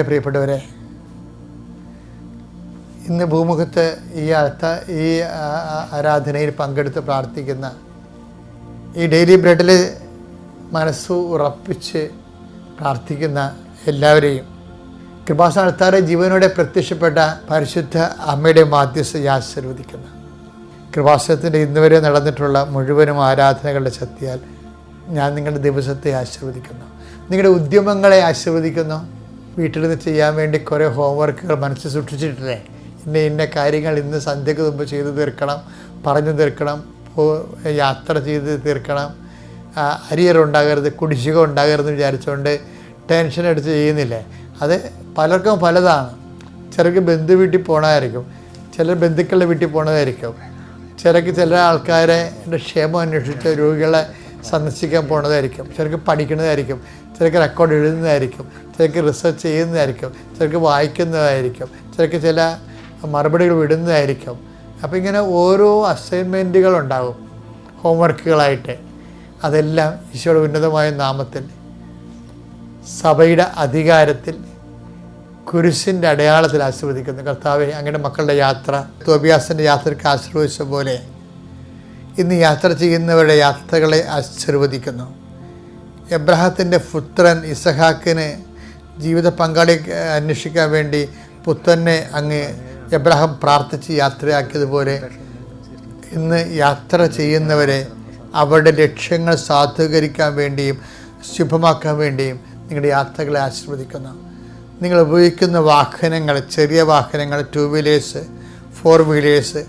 എന്റെ പ്രിയപ്പെട്ടവരെ ഇന്ന് ഭൂമുഖത്ത് ഈ അർത്ഥ ഈ ആരാധനയിൽ പങ്കെടുത്ത് പ്രാർത്ഥിക്കുന്ന ഈ ഡെയിലി ബ്രെഡിൽ മനസ്സ് ഉറപ്പിച്ച് പ്രാർത്ഥിക്കുന്ന എല്ലാവരെയും കൃപാസ്ഥാനത്താറെ ജീവനോടെ പ്രത്യക്ഷപ്പെട്ട പരിശുദ്ധ അമ്മയുടെ മാധ്യസ്ഥ ആശീർവദിക്കുന്നു. കൃപാസനത്തിന്റെ ഇന്ന് വരെ നടന്നിട്ടുള്ള മുഴുവനും ആരാധനകളുടെ ശക്തിയാൽ ഞാൻ നിങ്ങളുടെ ദിവസത്തെ ആശീർവദിക്കുന്നു. നിങ്ങളുടെ ഉദ്യമങ്ങളെ ആശീർവദിക്കുന്നു. വീട്ടിൽ നിന്ന് ചെയ്യാൻ വേണ്ടി കുറേ ഹോംവർക്കുകൾ മനസ്സിൽ സൂക്ഷിച്ചിട്ടില്ലേ? ഇന്ന ഇന്ന കാര്യങ്ങൾ ഇന്ന് സന്ധ്യക്ക് മുമ്പ് ചെയ്ത് തീർക്കണം പറഞ്ഞു തീർക്കണം യാത്ര ചെയ്ത് തീർക്കണം. അരിയർ ഉണ്ടാകരുത് കുടിശ്ശിക ഉണ്ടാകരുതെന്ന് വിചാരിച്ചുകൊണ്ട് ടെൻഷൻ എടുത്ത് ചെയ്യുന്നില്ലേ? അത് പലർക്കും പലതാണ്. ചിലർക്ക് ബന്ധു വീട്ടിൽ പോകണമായിരിക്കും ചിലർ ബന്ധുക്കളുടെ വീട്ടിൽ പോകണതായിരിക്കും ചിലർക്ക് ചില ആൾക്കാരെ ക്ഷേമം അന്വേഷിച്ച് രോഗികളെ സന്ദർശിക്കാൻ പോണതായിരിക്കും. ചിലർക്ക് പഠിക്കുന്നതായിരിക്കും. ചിലർക്ക് റെക്കോർഡ് എഴുതുന്നതായിരിക്കും. ചിലർക്ക് റിസർച്ച് ചെയ്യുന്നതായിരിക്കും. ചിലർക്ക് വായിക്കുന്നതായിരിക്കും. ചിലർക്ക് ചില മറുപടികൾ വിടുന്നതായിരിക്കും. അപ്പോൾ ഇങ്ങനെ ഓരോ അസൈൻമെന്റുകൾ ഉണ്ടാകും ഹോംവർക്കുകളായിട്ട് അതെല്ലാം ഈശോയുടെ ഉന്നതമായ നാമത്തിൽ. സഭയുടെ അധികാരത്തിൽ. കുരിശിന്റെ അടയാളത്തിൽ ആശീർവദിക്കുന്നു. കർത്താവെ അങ്ങനെ മക്കളുടെ യാത്ര. തോബിയാസിന്റെ യാത്രയ്ക്ക് ആശീർവദിച്ച പോലെ ഇന്ന് യാത്ര ചെയ്യുന്നവരുടെ യാത്രകളെ ആശീർവദിക്കുന്നു. എബ്രഹത്തിന്റെ പുത്രൻ ഇസഹാക്കിന് ജീവിത പങ്കാളി അന്വേഷിക്കാൻ വേണ്ടി പുത്രനെ അങ്ങ് എബ്രഹാം പ്രാർത്ഥിച്ച് യാത്രയാക്കിയതുപോലെ ഇന്ന് യാത്ര ചെയ്യുന്നവരെ അവരുടെ ലക്ഷ്യങ്ങൾ സാധൂകരിക്കാൻ വേണ്ടിയും ശുഭമാക്കാൻ വേണ്ടിയും നിങ്ങളുടെ യാത്രകളെ ആശീർവദിക്കുന്നു. നിങ്ങൾ ഉപയോഗിക്കുന്ന വാഹനങ്ങൾ ചെറിയ വാഹനങ്ങൾ ടു വീലേഴ്സ് ഫോർ വീലേഴ്സ്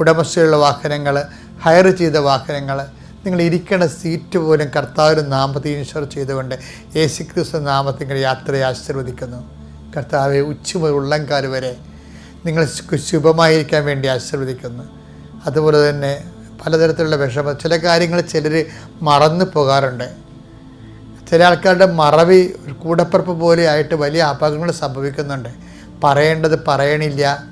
ഉടമസ്ഥയുള്ള വാഹനങ്ങൾ ഹയർ ചെയ്ത വാഹനങ്ങൾ. നിങ്ങൾ ഇരിക്കേണ്ട സീറ്റ് പോലും കർത്താവിന്റെ നാമത്തിൽ ഇൻഷുർ ചെയ്തുകൊണ്ട് യേശു ക്രിസ്തു നാമത്തിൽ യാത്രയെ ആശീർവദിക്കുന്നു. കർത്താവെ ഉച്ച മുതൽ ഉള്ളംകാൽ വരെ നിങ്ങൾ ശുഭമായിരിക്കാൻ വേണ്ടി ആശീർവദിക്കുന്നു. അതുപോലെ തന്നെ പലതരത്തിലുള്ള വിഷമം ചില കാര്യങ്ങൾ ചിലർ മറന്നു പോകാറുണ്ട്. ചില ആൾക്കാരുടെ മറവി കൂടപ്പിറപ്പ് പോലെ ആയിട്ട് വലിയ അപകടങ്ങൾ സംഭവിക്കുന്നുണ്ട്. പറയേണ്ടത് പറയണില്ല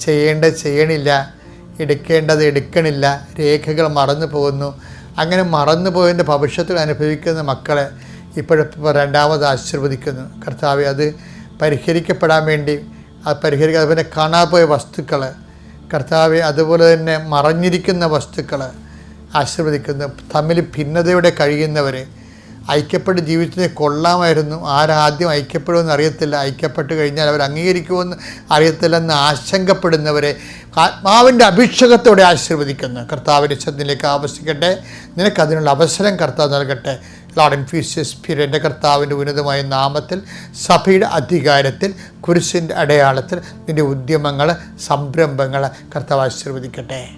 ചെയ്യേണ്ടത് ചെയ്യണില്ല എടുക്കേണ്ടത് എടുക്കണില്ല. രേഖകൾ മറന്നു പോകുന്നു. അങ്ങനെ മറന്നു പോയതിന്റെ ഭവിഷ്യത്തിൽ അനുഭവിക്കുന്ന മക്കളെ ഇപ്പോഴിപ്പോൾ രണ്ടാമത് ആശീർവദിക്കുന്നു. കർത്താവ് അത് പരിഹരിക്കപ്പെടാൻ വേണ്ടി അത് പരിഹരിക്കുക അതുപോലെ കാണാപോയ വസ്തുക്കൾ കർത്താവ് അതുപോലെ തന്നെ മറഞ്ഞിരിക്കുന്ന വസ്തുക്കൾ ആശീർവദിക്കുന്നു. തമ്മിൽ ഭിന്നതയോടെ കഴിയുന്നവർ ഐക്യപ്പെട്ട് ജീവിച്ചതിനെ കൊള്ളാമായിരുന്നു. ആരാദ്യം ഐക്യപ്പെടുമെന്ന് അറിയത്തില്ല. ഐക്യപ്പെട്ട് കഴിഞ്ഞാൽ അവർ അംഗീകരിക്കുമെന്ന് അറിയത്തില്ലെന്ന് ആശങ്കപ്പെടുന്നവരെ ആത്മാവിന്റെ അഭിഷേകത്തോടെ ആശീർവദിക്കുന്നു. കർത്താവിന്റെ ശബ്ദത്തിലേക്ക് ആവശ്യിക്കട്ടെ. നിനക്ക് അതിനുള്ള അവസരം കർത്താവ് നൽകട്ടെ. ലോഡ് ഇൻഫ്യൂസിയസ് സ്പിരിറ്റ് എന്റെ കർത്താവിന്റെ ഉന്നതമായ നാമത്തിൽ സഭയുടെ അധികാരത്തിൽ കുരിശിന്റെ അടയാളത്തിൽ നിന്റെ ഉദ്യമങ്ങൾ സംരംഭങ്ങൾ കർത്താവ് ആശീർവദിക്കട്ടെ.